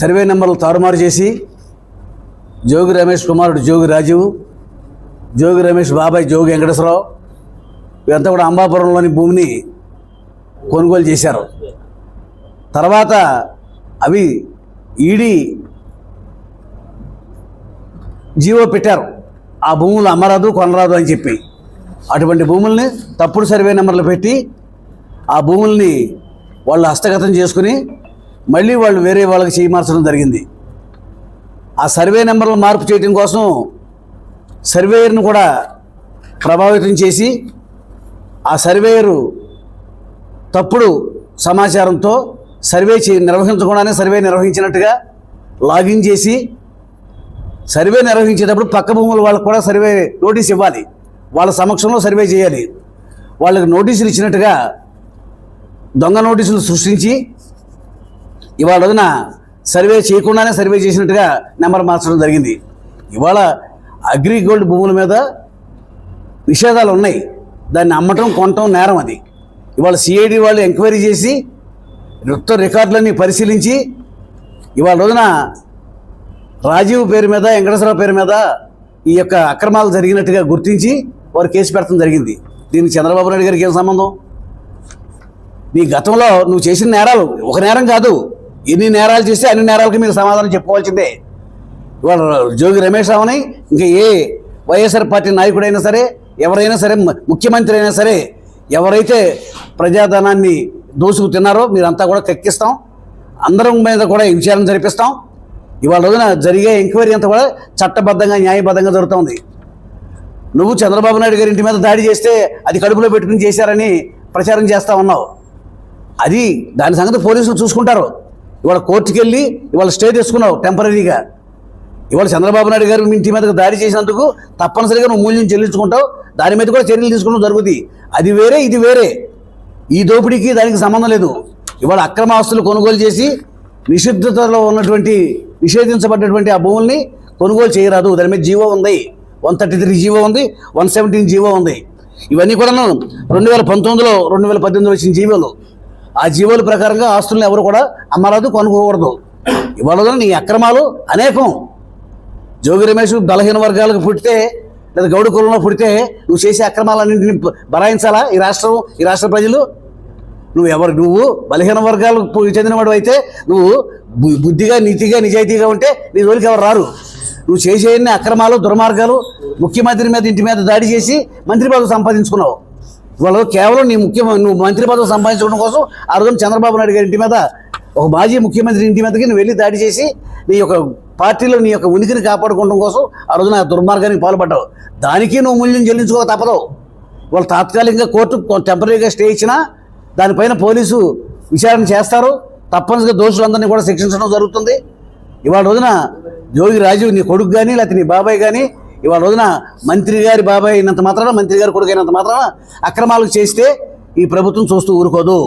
Survey నెంబర్లు తారుమారు చేసి జోగి రమేష్ కుమారుడు జోగి రాజీవ్ జోగి రమేష్ బాబాయ్ జోగి వెంకటేశ్వరరావు వీరంతా కూడా అంబాపురంలోని భూమిని కొనుగోలు చేశారు. తర్వాత అవి ఈడీ జీవో పెట్టారు. ఆ భూములు అమ్మరాదు కొనరాదు అని చెప్పి. అటువంటి భూముల్ని తప్పుడు సర్వే నెంబర్లు పెట్టి ఆ భూముల్ని వాళ్ళు హస్తగతం చేసుకుని మళ్ళీ వాళ్ళు వేరే వాళ్ళకి చేయి మార్చడం జరిగింది. ఆ సర్వే నెంబర్లు మార్పు చేయడం కోసం సర్వేయర్ను కూడా ప్రభావితం చేసి ఆ సర్వేయరు తప్పుడు సమాచారంతో సర్వే చే నిర్వహించకుండానే సర్వే నిర్వహించినట్టుగా లాగిన్ చేసి సర్వే నిర్వహించేటప్పుడు పక్క భూముల వాళ్ళకు కూడా సర్వే నోటీస్ ఇవ్వాలి. వాళ్ళ సమక్షంలో సర్వే చేయాలి. వాళ్ళకి నోటీసులు ఇచ్చినట్టుగా దొంగ నోటీసులు సృష్టించి ఇవాళ రోజున సర్వే చేయకుండానే సర్వే చేసినట్టుగా నెంబర్ మార్చడం జరిగింది. ఇవాళ అగ్రిగోల్డ్ భూముల మీద నిషేధాలు ఉన్నాయి. దాన్ని అమ్మటం కొనటం నేరం అది. ఇవాళ సిఐడి వాళ్ళు ఎంక్వైరీ చేసి మొత్తం రికార్డులన్నీ పరిశీలించి ఇవాళ రోజున రాజీవ్ పేరు మీద వెంకటేశ్వరరావు పేరు మీద ఈ యొక్క అక్రమాలు జరిగినట్టుగా గుర్తించి వారు కేసు పెడతాం జరిగింది. దీనికి చంద్రబాబు నాయుడు గారికి ఏం సంబంధం? నీ గతంలో నువ్వు చేసిన నేరాలు ఒక నేరం కాదు. ఎన్ని నేరాలు చేస్తే అన్ని నేరాలకి మీరు సమాధానం చెప్పుకోవాల్సిందే. ఇవాళ జోగి రమేష్ రావుని ఇంకా ఏ వైఎస్ఆర్ పార్టీ నాయకుడైనా సరే ఎవరైనా సరే ముఖ్యమంత్రి అయినా సరే ఎవరైతే ప్రజాధనాన్ని దోసుకు తిన్నారో మీరంతా కూడా తెక్కిస్తాం. అందరం మీద కూడా విచారణ జరిపిస్తాం. ఇవాళ రోజున జరిగే ఎంక్వైరీ అంతా కూడా చట్టబద్ధంగా న్యాయబద్ధంగా జరుగుతుంది. నువ్వు చంద్రబాబు నాయుడు గారి ఇంటి మీద దాడి చేస్తే అది కడుపులో పెట్టుకుని చేశారని ప్రచారం చేస్తా ఉన్నావు. అది దాని సంగతి పోలీసులు చూసుకుంటారు. ఇవాళ కోర్టుకి వెళ్ళి ఇవాళ స్టే తెచ్చుకున్నావు టెంపరీగా ఇవాళ చంద్రబాబు నాయుడు గారు మీ ఇంటి మీదకి దాడి చేసినందుకు తప్పనిసరిగా నువ్వు మూల్యం చెల్లించుకుంటావు. దాని మీద కూడా చర్యలు తీసుకోవడం జరుగుతుంది. అది వేరే ఇది వేరే. ఈ దోపిడీకి దానికి సంబంధం లేదు. ఇవాళ అక్రమ ఆస్తులు కొనుగోలు చేసి నిషిద్ధతలో ఉన్నటువంటి నిషేధించబడినటువంటి ఆ భూముల్ని కొనుగోలు చేయరాదు. దాని మీద జీవో ఉంది. వన్ థర్టీ త్రీ జీవో ఉంది. వన్ సెవెంటీన్ జీవో ఉంది. ఇవన్నీ కూడా రెండు వేల పంతొమ్మిదిలో రెండు వేల పద్దెనిమిదిలో వచ్చిన జీవోలు. ఆ జీవోల ప్రకారంగా ఆస్తులను ఎవరు కూడా అమ్మరాదు కొనుక్కోకూడదు. ఇవాళ నీ అక్రమాలు అనేకం. జోగి రమేష్ బలహీన వర్గాలకు పుట్టితే లేదా గౌడ కులంలో పుడితే నువ్వు చేసే అక్రమాలన్నింటినీ బరాయించాలా? ఈ రాష్ట్రం ఈ రాష్ట్ర ప్రజలు? నువ్వు ఎవరు? నువ్వు బలహీన వర్గాలకు చెందినవాడు అయితే నువ్వు బు- బుద్ధిగా నీతిగా నిజాయితీగా ఉంటే నీ జోలికి ఎవరు రారు? నువ్వు చేసే అక్రమాలు దుర్మార్గాలు ముఖ్యమంత్రి మీద ఇంటి మీద దాడి చేసి మంత్రి పదవి సంపాదించుకున్నావు. వాళ్ళు కేవలం నీ ముఖ్య నువ్వు మంత్రి పదవి సంపాదించుకోవడం కోసం ఆ రోజున చంద్రబాబు నాయుడు గారి ఇంటి మీద ఒక మాజీ ముఖ్యమంత్రి ఇంటి మీదకి నువ్వు వెళ్ళి దాడి చేసి నీ యొక్క పార్టీలో నీ యొక్క ఉనికిని కాపాడుకోవడం కోసం ఆ రోజున దుర్మార్గానికి పాల్పడ్డావు. దానికి నువ్వు మూల్యం చెల్లించుకోక తప్పదు. వాళ్ళు తాత్కాలికంగా కోర్టు టెంపరీగా స్టే ఇచ్చినా దానిపైన పోలీసు విచారణ చేస్తారు. తప్పనిసరిగా దోషులందరినీ కూడా శిక్షించడం జరుగుతుంది. ఇవాళ రోజున జోగి రాజు నీ కొడుకు కానీ లేకపోతే నీ బాబాయ్ కానీ ఇవాళ రోజున మంత్రి గారి బాబాయ్ అయినంత మాత్రాన మంత్రి గారి కొడుకు అయినంత మాత్రాన అక్రమాలు చేస్తే ఈ ప్రభుత్వం చూస్తూ ఊరుకోదు.